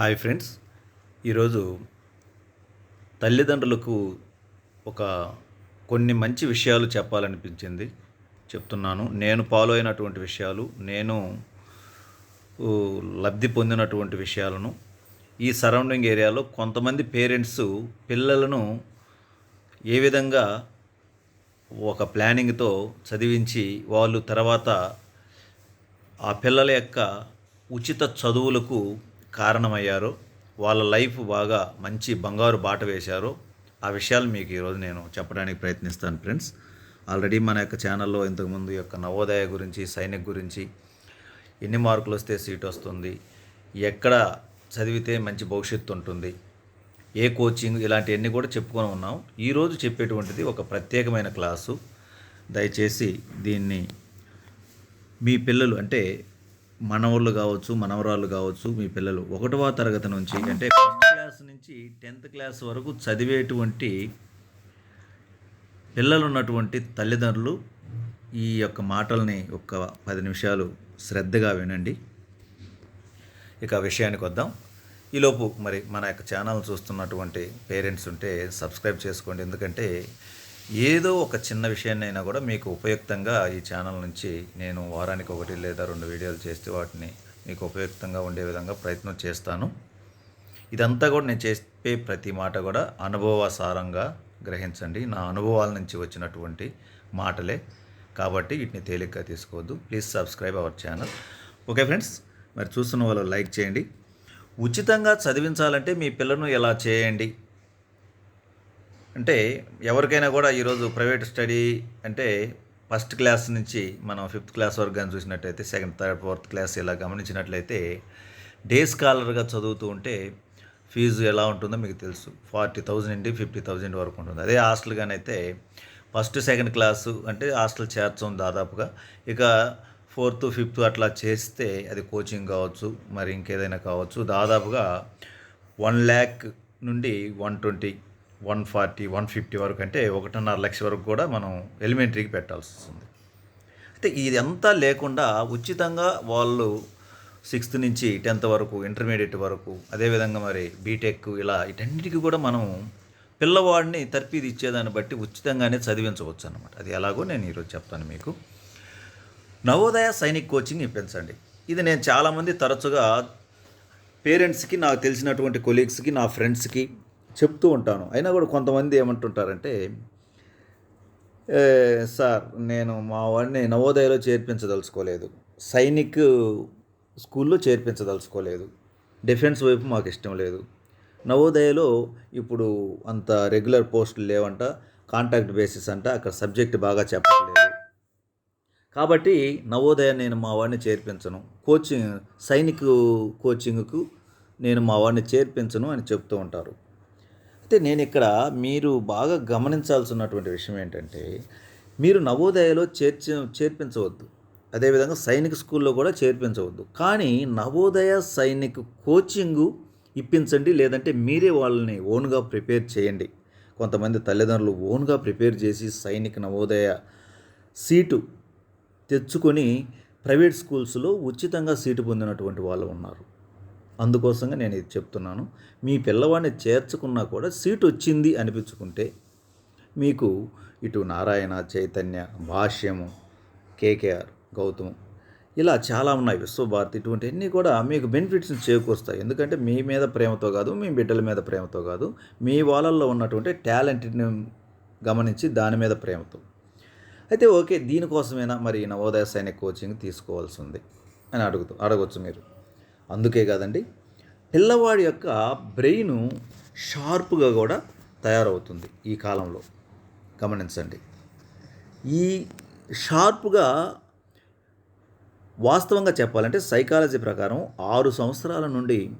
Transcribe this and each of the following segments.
Hi friends. ఈరోజు తల్లిదండ్రులకు ఒక కొన్ని మంచి విషయాలు చెప్పాలనిపించింది. చెప్తున్నాను. నేను ఫాలో అయినటువంటి విషయాలు నేను లబ్ధి పొందినటువంటి విషయాలను ఈ సరౌండింగ్ ఏరియాలో కొంతమంది పేరెంట్స్ పిల్లలను ఏ విధంగా ఒక ప్లానింగ్తో చదివించి వాళ్ళు తర్వాత ఆ పిల్లల యొక్క ఉచిత చదువులకు కారణమయ్యారో. వాళ్ళ లైఫ్ బాగా మంచి బంగారు బాట వేశారో. ఆ విషయాలు మీకు ఈరోజు నేను చెప్పడానికి ప్రయత్నిస్తాను ఫ్రెండ్స్. ఆల్రెడీ మన యొక్క ఛానల్లో ఇంతకుముందు యొక్క నవోదయ గురించి సైనిక్ గురించి ఎన్ని మార్కులు వస్తే సీట్ వస్తుంది ఎక్కడ చదివితే మంచి భవిష్యత్తు ఉంటుంది ఏ కోచింగ్ ఇలాంటివన్నీ కూడా చెప్పుకొని ఉన్నాం. ఈరోజు చెప్పేటువంటిది ఒక ప్రత్యేకమైన క్లాసు. దయచేసి దీన్ని మీ పిల్లలు అంటే మనవాళ్ళు కావచ్చు మనవరాళ్ళు కావచ్చు మీ పిల్లలు ఒకటవ తరగతి నుంచి అంటే ఫస్ట్ క్లాస్ నుంచి టెన్త్ క్లాస్ వరకు చదివేటువంటి పిల్లలు ఉన్నటువంటి తల్లిదండ్రులు ఈ యొక్క మాటల్ని ఒక పది నిమిషాలు శ్రద్ధగా వినండి. ఇక విషయానికి వద్దాం. ఈలోపు మరి మన యొక్క ఛానల్ చూస్తున్నటువంటి పేరెంట్స్ ఉంటే సబ్స్క్రైబ్ చేసుకోండి. ఎందుకంటే ఏదో ఒక చిన్న విషయాన్నైనా కూడా మీకు ఉపయుక్తంగా ఈ ఛానల్ నుంచి నేను వారానికి ఒకటి లేదా రెండు వీడియోలు చేస్తే వాటిని మీకు ఉపయుక్తంగా ఉండే విధంగా ప్రయత్నం చేస్తాను. ఇదంతా కూడా నేను చెప్పే ప్రతి మాట కూడా అనుభవసారంగా గ్రహించండి. నా అనుభవాల నుంచి వచ్చినటువంటి మాటలే. కాబట్టి వీటిని తేలిగ్గా తీసుకోవద్దు. Please subscribe our channel. Okay friends మరి చూస్తున్న వాళ్ళు లైక్ చేయండి. ఉచితంగా చదివించాలంటే మీ పిల్లను ఎలా చేయండి? అంటే ఎవరికైనా కూడా ఈరోజు ప్రైవేట్ స్టడీ అంటే ఫస్ట్ క్లాస్ నుంచి మనం ఫిఫ్త్ క్లాస్ వరకు కానీ చూసినట్టయితే సెకండ్ థర్డ్ ఫోర్త్ క్లాస్ ఇలా గమనించినట్లయితే డే స్కాలర్గా చదువుతూ ఉంటే ఫీజు ఎలా ఉంటుందో మీకు తెలుసు. ఫార్టీ థౌజండ్ నుండి ఫిఫ్టీ థౌజండ్ వరకు ఉంటుంది. అదే హాస్టల్గానైతే ఫస్ట్ సెకండ్ క్లాసు అంటే హాస్టల్ చేర్చం దాదాపుగా. ఇక ఫోర్త్ ఫిఫ్త్ అట్లా చేస్తే అది కోచింగ్ కావచ్చు మరి ఇంకేదైనా కావచ్చు. దాదాపుగా వన్ ల్యాక్ నుండి one twenty one forty one fifty వరకు అంటే ఒకటిన్నర లక్ష వరకు కూడా మనం ఎలిమెంటరీకి పెట్టాల్సి వస్తుంది అయితే ఇదంతా లేకుండా ఉచితంగా వాళ్ళు సిక్స్త్ నుంచి టెన్త్ వరకు ఇంటర్మీడియట్ వరకు అదేవిధంగా మరి బీటెక్ ఇలా ఇటన్నిటికీ కూడా మనం పిల్లవాడిని తర్పీది ఇచ్చేదాన్ని బట్టి ఉచితంగానే చదివించవచ్చు అనమాట అది ఎలాగో నేను ఈరోజు చెప్తాను మీకు. నవోదయ సైనిక్ కోచింగ్ ఇప్పించండి. ఇది నేను చాలామంది తరచుగా పేరెంట్స్కి నాకు తెలిసినటువంటి కొలీగ్స్కి నా ఫ్రెండ్స్కి చెప్తూ ఉంటాను. అయినా కూడా కొంతమంది ఏమంటుంటారంటే సార్ నేను మా వాడిని నవోదయలో చేర్పించదలుచుకోలేదు. సైనిక్ స్కూల్లో చేర్పించదలుచుకోలేదు. డిఫెన్స్ వైపు మాకు ఇష్టం లేదు. నవోదయలో ఇప్పుడు అంత రెగ్యులర్ పోస్టులు లేవంట. కాంటాక్ట్ బేసిస్ అంట. అక్కడ సబ్జెక్ట్ బాగా చెప్పట్లేదు. కాబట్టి నవోదయ నేను మా వాడిని చేర్పించను. కోచింగ్ సైనిక్ కోచింగ్కు నేను మా వాడిని చేర్పించను అని చెప్తూ ఉంటారు. అయితే నేను ఇక్కడ మీరు బాగా గమనించాల్సినటువంటి విషయం ఏంటంటే మీరు నవోదయలో చేర్చ చేర్పించవద్దు. అదేవిధంగా సైనిక స్కూల్లో కూడా చేర్పించవద్దు. కానీ నవోదయ సైనిక కోచింగు ఇప్పించండి లేదంటే మీరే వాళ్ళని ఓన్గా ప్రిపేర్ చేయండి. కొంతమంది తల్లిదండ్రులు ఓన్గా ప్రిపేర్ చేసి సైనిక నవోదయ సీటు తెచ్చుకొని ప్రైవేట్ స్కూల్స్లో ఉచితంగా సీటు పొందినటువంటి వాళ్ళు ఉన్నారు. అందుకోసంగా నేను ఇది చెప్తున్నాను. మీ పిల్లవాడిని చేర్చుకున్నా కూడా సీట్ వచ్చింది అనిపించుకుంటే మీకు ఇటు నారాయణ చైతన్య భాష్యము కేకేఆర్ గౌతమ్ ఇలా చాలా ఉన్నాయి. విశ్వభారతి ఇటువంటివన్నీ కూడా మీకు బెనిఫిట్స్ని చేకూరుస్తాయి. ఎందుకంటే మీ మీద ప్రేమతో కాదు మీ బిడ్డల మీద ప్రేమతో కాదు మీ వాళ్ళల్లో ఉన్నటువంటి టాలెంట్ని గమనించి దాని మీద ప్రేమతో. అయితే ఓకే దీనికోసమైనా మరి నవోదయ సైనిక్ కోచింగ్ తీసుకోవాల్సి ఉంది అని అడుగుతూ అడగవచ్చు మీరు. అందుకే కాదండి పిల్లవాడి యొక్క బ్రెయిన్ షార్ప్గా కూడా తయారవుతుంది ఈ కాలంలో. గమనించండి. ఈ షార్ప్గా వాస్తవంగా చెప్పాలంటే సైకాలజీ ప్రకారం ఆరు సంవత్సరాల నుండి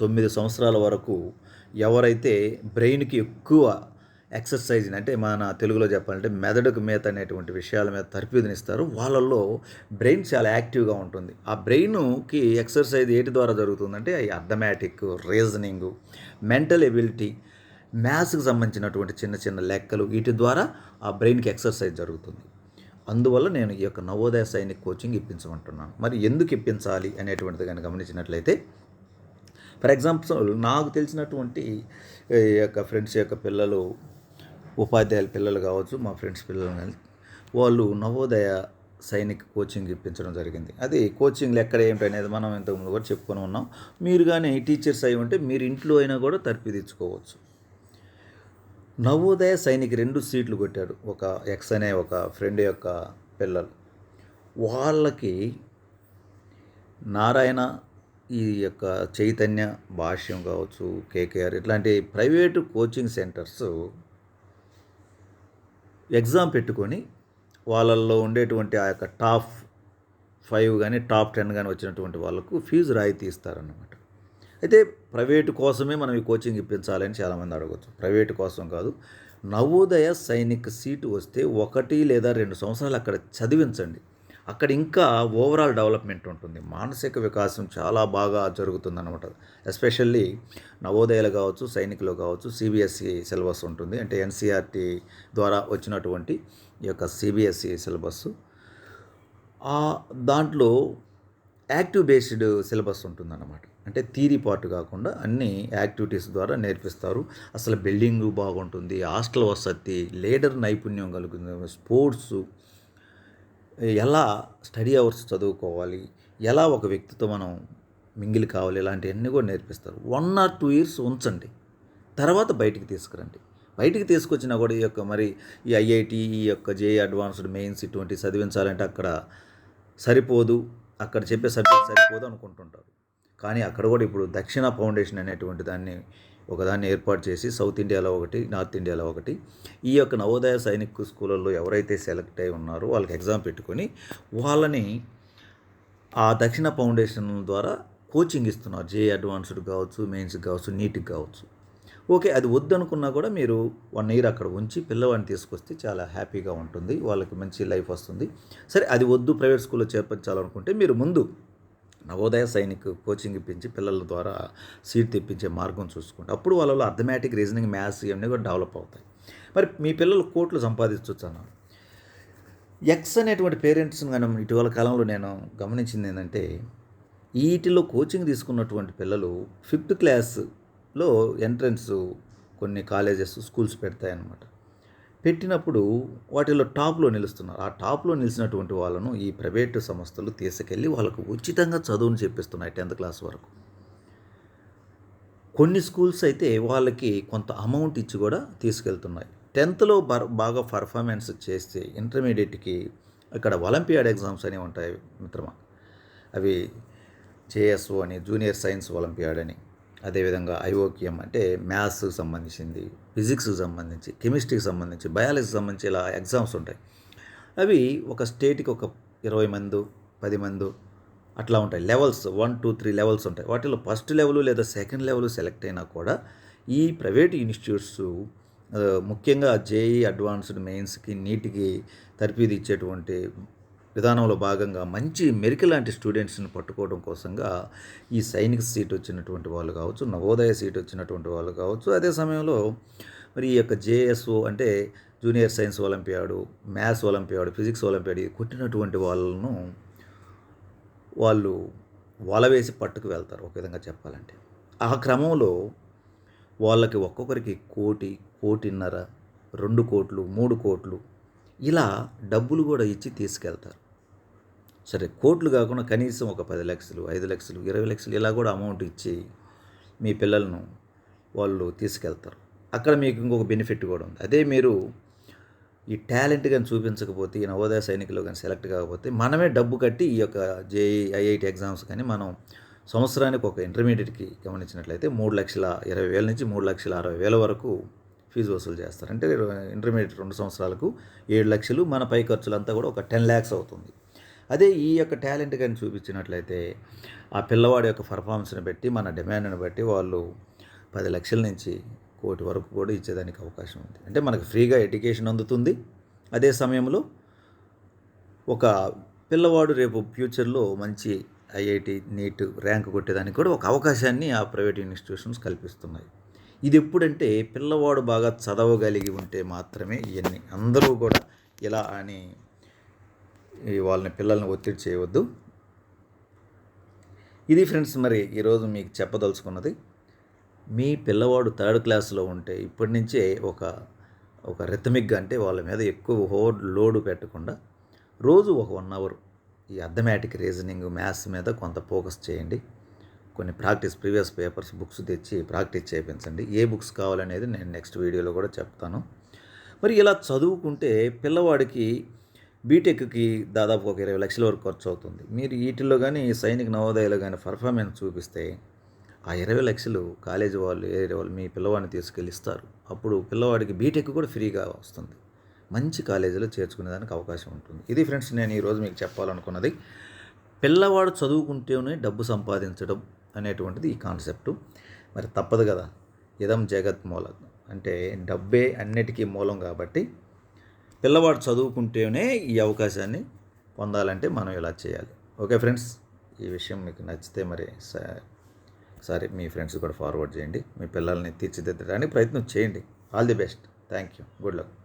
తొమ్మిది సంవత్సరాల వరకు ఎవరైతే బ్రెయిన్కి ఎక్కువ ఎక్సర్సైజ్ అంటే మన తెలుగులో చెప్పాలంటే మెదడుకు మేత అనేటువంటి విషయాల మీద తర్ఫీదునిస్తారు. వాళ్ళల్లో బ్రెయిన్ చాలా యాక్టివ్గా ఉంటుంది. ఆ బ్రెయిన్కి ఎక్సర్సైజ్ ఏటి ద్వారా జరుగుతుందంటే ఈ అర్థమెటిక్ రీజనింగ్ మెంటల్ ఎబిలిటీ మ్యాథ్స్కి సంబంధించినటువంటి చిన్న చిన్న లెక్కలు వీటి ద్వారా ఆ బ్రెయిన్కి ఎక్సర్సైజ్ జరుగుతుంది. అందువల్ల నేను ఈ యొక్క నవోదయ సైనిక్ కోచింగ్ ఇప్పించమంటున్నాను. మరి ఎందుకు ఇప్పించాలి అనేటువంటిది కానీ గమనించినట్లయితే ఫర్ ఎగ్జాంపుల్ నాకు తెలిసినటువంటి ఈ యొక్క ఫ్రెండ్స్ యొక్క పిల్లలు ఉపాధ్యాయుల పిల్లలు కావచ్చు మా ఫ్రెండ్స్ పిల్లలు కానీ వాళ్ళు నవోదయ సైనిక్ కోచింగ్ ఇప్పించడం జరిగింది. అది కోచింగ్లు ఎక్కడ ఏంటి అనేది మనం ఇంతకుముందు కూడా చెప్పుకొని ఉన్నాం. మీరు కానీ టీచర్స్ అయి ఉంటే మీరు ఇంట్లో అయినా కూడా తర్పిదిచ్చుకోవచ్చు నవోదయ సైనిక్ రెండు సీట్లు కొట్టాడు ఒక ఎక్స్ అనే ఒక ఫ్రెండ్ యొక్క పిల్లలు. వాళ్ళకి నారాయణ ఈ యొక్క చైతన్య భాష్యం కావచ్చు కేకేఆర్ ఇట్లాంటి ప్రైవేటు కోచింగ్ సెంటర్స్ ఎగ్జామ్ పెట్టుకొని వాళ్ళల్లో ఉండేటువంటి ఆ యొక్క టాప్ ఫైవ్ కానీ టాప్ టెన్ కానీ వచ్చినటువంటి వాళ్ళకు ఫీజు రాయితీ ఇస్తారన్నమాట అయితే ప్రైవేటు కోసమే మనం ఈ కోచింగ్ ఇప్పించాలని చాలామంది అడగవచ్చు ప్రైవేటు కోసం కాదు. నవోదయ సైనిక్ సీటు వస్తే ఒకటి లేదా రెండు సంవత్సరాలు అక్కడ చదివించండి. అక్కడ ఇంకా ఓవరాల్ డెవలప్మెంట్ ఉంటుంది. మానసిక వికాసం చాలా బాగా జరుగుతుందన్నమాట. ఎస్పెషల్లీ నవోదయాలు కావచ్చు సైనికులు కావచ్చు సిబిఎస్ఈ సిలబస్ ఉంటుంది. అంటే ఎన్సీఆర్టీ ద్వారా వచ్చినటువంటి ఈ యొక్క సిబిఎస్ఈ సిలబస్ దాంట్లో యాక్టివ్ బేస్డ్ సిలబస్ ఉంటుందన్నమాట. అంటే థీరీ పార్ట్ కాకుండా అన్ని యాక్టివిటీస్ ద్వారా నేర్పిస్తారు. అసలు బిల్డింగ్ బాగుంటుంది. హాస్టల్ వసతి లీడర్ నైపుణ్యం కలుగుతుంది. స్పోర్ట్స్ ఎలా స్టడీ అవర్స్ చదువుకోవాలి? ఎలా ఒక వ్యక్తితో మనం మింగిలి కావాలి? ఇలాంటివన్నీ కూడా నేర్పిస్తారు. వన్ ఆర్ టూ ఇయర్స్ ఉంచండి. తర్వాత బయటికి తీసుకురండి. బయటికి తీసుకొచ్చినా కూడా ఈ యొక్క మరి ఈ ఐఐటి ఈ యొక్క జే అడ్వాన్స్డ్ మెయిన్స్ ఇటువంటి చదివించాలంటే అక్కడ సరిపోదు. అక్కడ చెప్పే సబ్జెక్ట్ సరిపోదు అనుకుంటుంటారు. కానీ అక్కడ కూడా ఇప్పుడు దక్షిణ ఫౌండేషన్ అనేటువంటి దాన్ని ఒకదాన్ని ఏర్పాటు చేసి సౌత్ ఇండియాలో ఒకటి నార్త్ ఇండియాలో ఒకటి. ఈ యొక్క నవోదయ సైనిక్ స్కూళ్ళల్లో ఎవరైతే సెలెక్ట్ అయి ఉన్నారో వాళ్ళకి ఎగ్జామ్ పెట్టుకొని వాళ్ళని ఆ దక్షిణ ఫౌండేషన్ ద్వారా కోచింగ్ ఇస్తున్నారు. జే అడ్వాన్స్డ్ కావచ్చు మెయిన్స్ కావచ్చు నీట్కి కావచ్చు. ఓకే అది వద్దనుకున్నా కూడా మీరు వన్ ఇయర్ అక్కడ ఉంచి పిల్లవాడిని తీసుకొస్తే చాలా హ్యాపీగా ఉంటుంది. వాళ్ళకి మంచి లైఫ్ వస్తుంది. సరే అది వద్దు ప్రైవేట్ స్కూల్లో చేర్పించాలనుకుంటే మీరు ముందు నవోదయ సైనిక్ కోచింగ్ ఇప్పించి పిల్లల ద్వారా సీట్ తెప్పించే మార్గం చూసుకోండి అప్పుడు వాళ్ళలో అర్థమెటిక్ రీజనింగ్ మ్యాథ్స్ ఇవన్నీ కూడా డెవలప్ అవుతాయి. మరి మీ పిల్లలు కోట్లు సంపాదించవచ్చు అన్నారు ఎక్స్ అనేటువంటి పేరెంట్స్ని మనం ఇటీవల కాలంలో నేను గమనించింది ఏంటంటే వీటిలో కోచింగ్ తీసుకున్నటువంటి పిల్లలు ఫిఫ్త్ క్లాస్లో ఎంట్రన్స్ కొన్ని కాలేజెస్ స్కూల్స్ పెడతాయన్నమాట. పెట్టినప్పుడు వాటిలో టాప్లో నిలుస్తున్నారు. ఆ టాప్లో నిలిచినటువంటి వాళ్ళను ఈ ప్రైవేటు సంస్థలు తీసుకెళ్ళి వాళ్ళకు ఉచితంగా చదువును చెప్పిస్తున్నాయి టెన్త్ క్లాస్ వరకు. కొన్ని స్కూల్స్ అయితే వాళ్ళకి కొంత అమౌంట్ ఇచ్చి కూడా తీసుకెళ్తున్నాయి. టెన్త్లో బాగా పర్ఫార్మెన్స్ చేస్తే ఇంటర్మీడియట్కి ఇక్కడ ఒలింపియాడ్ ఎగ్జామ్స్ అనేవి ఉంటాయి మిత్రమా. అవి జేఎస్ఓ అని జూనియర్ సైన్స్ ఒలింపియాడ్ అని. అదేవిధంగా ఐఓకిఎం అంటే మ్యాథ్స్కి సంబంధించింది ఫిజిక్స్కి సంబంధించి కెమిస్ట్రీకి సంబంధించి బయాలజీకి సంబంధించి ఇలా ఎగ్జామ్స్ ఉంటాయి. అవి ఒక స్టేట్కి ఒక ఇరవై మంది పది మంది అట్లా ఉంటాయి. Levels one two three levels ఉంటాయి. వాటిలో ఫస్ట్ లెవెల్ లేదా సెకండ్ లెవెల్ సెలెక్ట్ అయినా కూడా ఈ ప్రైవేట్ ఇన్స్టిట్యూట్స్ ముఖ్యంగా జేఈ అడ్వాన్స్డ్ మెయిన్స్కి నీటికి తర్ఫీదు ఇచ్చేటువంటి విధానంలో భాగంగా మంచి మెరిక లాంటి స్టూడెంట్స్ని పట్టుకోవడం కోసంగా ఈ సైనిక సీట్ వచ్చినటువంటి వాళ్ళు కావచ్చు నవోదయ సీట్ వచ్చినటువంటి వాళ్ళు కావచ్చు అదే సమయంలో మరి ఈ యొక్క జేఎస్ఓ అంటే junior science olympiad maths olympiad physics olympiad కొట్టినటువంటి వాళ్ళను వాళ్ళు వల వేసి పట్టుకు వెళ్తారు ఒక విధంగా చెప్పాలంటే. ఆ క్రమంలో వాళ్ళకి ఒక్కొక్కరికి కోటి కోటిన్నర రెండు కోట్లు మూడు కోట్లు ఇలా డబ్బులు కూడా ఇచ్చి తీసుకెళ్తారు. సరే కోట్లు కాకుండా కనీసం ఒక పది లక్షలు ఐదు లక్షలు ఇరవై లక్షలు ఇలా కూడా అమౌంట్ ఇచ్చి మీ పిల్లలను వాళ్ళు తీసుకెళ్తారు. అక్కడ మీకు ఇంకొక బెనిఫిట్ కూడా ఉంది. అదే మీరు ఈ టాలెంట్ కానీ చూపించకపోతే ఈ నవోదయ సైనికులు కానీ సెలెక్ట్ కాకపోతే మనమే డబ్బు కట్టి ఈ యొక్క జేఈ ఐఐటి ఎగ్జామ్స్ కానీ మనం సంవత్సరానికి ఒక ఇంటర్మీడియట్కి గమనించినట్లయితే మూడు లక్షల ఇరవై వేల నుంచి మూడు లక్షల అరవై వేల వరకు ఫీజు వసూలు చేస్తారు. అంటే ఇంటర్మీడియట్ రెండు సంవత్సరాలకు ఏడు లక్షలు మన పై ఖర్చులంతా కూడా ఒక టెన్ ల్యాక్స్ అవుతుంది. అదే ఈ యొక్క టాలెంట్ కానీ చూపించినట్లయితే ఆ పిల్లవాడి యొక్క పర్ఫార్మెన్స్ని బట్టి మన డిమాండ్ని బట్టి వాళ్ళు పది లక్షల నుంచి కోటి వరకు కూడా ఇచ్చేదానికి అవకాశం ఉంది. అంటే మనకు ఫ్రీగా ఎడ్యుకేషన్ అందుతుంది. అదే సమయంలో ఒక పిల్లవాడు రేపు ఫ్యూచర్లో మంచి ఐఐటి నీట్ ర్యాంక్ కొట్టేదానికి కూడా ఒక అవకాశాన్ని ఆ ప్రైవేట్ ఇన్స్టిట్యూషన్స్ కల్పిస్తున్నాయి. ఇది ఎప్పుడంటే పిల్లవాడు బాగా చదవగలిగి ఉంటే మాత్రమే ఇవన్నీ అందరూ కూడా ఇలా అని వాళ్ళని పిల్లల్ని ఒత్తిడి చేయవద్దు. ఇది ఫ్రెండ్స్ మరి ఈరోజు మీకు చెప్పదలుచుకున్నది. మీ పిల్లవాడు థర్డ్ క్లాస్లో ఉంటే ఇప్పటి నుంచే ఒక ఒక రిథమిక్గా అంటే వాళ్ళ మీద ఎక్కువ హోడ్ లోడ్ పెట్టకుండా రోజు ఒక వన్ అవర్ ఈ అథమెటిక్ రీజనింగ్ మ్యాథ్స్ మీద కొంత ఫోకస్ చేయండి. కొన్ని ప్రాక్టీస్ ప్రీవియస్ పేపర్స్ బుక్స్ తెచ్చి ప్రాక్టీస్ చేయించండి. ఏ బుక్స్ కావాలనేది నేను నెక్స్ట్ వీడియోలో కూడా చెప్తాను. మరి ఇలా చదువుకుంటే పిల్లవాడికి బీటెక్కి దాదాపు ఒక ఇరవై లక్షల వరకు ఖర్చు అవుతుంది. మీరు వీటిల్లో కానీ సైనిక నవోదయలో కానీ పర్ఫార్మెన్స్ చూపిస్తే ఆ ఇరవై లక్షలు కాలేజీ వాళ్ళు ఏరియా వాళ్ళు మీ పిల్లవాడిని తీసుకెళ్ళి ఇస్తారు. అప్పుడు పిల్లవాడికి బీటెక్ కూడా ఫ్రీగా వస్తుంది. మంచి కాలేజీలో చేర్చుకునేదానికి అవకాశం ఉంటుంది. ఇది ఫ్రెండ్స్ నేను ఈరోజు మీకు చెప్పాలనుకున్నది. పిల్లవాడు చదువుకుంటేనే డబ్బు సంపాదించడం అనేటువంటిది ఈ కాన్సెప్టు. మరి తప్పదు కదా. ఇదం జగత్ మూలం అంటే డబ్బే అన్నిటికీ మూలం కాబట్టి పిల్లవాడు చదువుకుంటేనే ఈ అవకాశాన్ని పొందాలంటే మనం ఇలా చేయాలి. Okay friends? ఈ విషయం మీకు నచ్చితే మరి స- సరే మీ ఫ్రెండ్స్ కూడా ఫార్వర్డ్ చేయండి. మీ పిల్లల్ని తీర్చిదిద్దడానికి ప్రయత్నం చేయండి. All the best. Thank you good luck.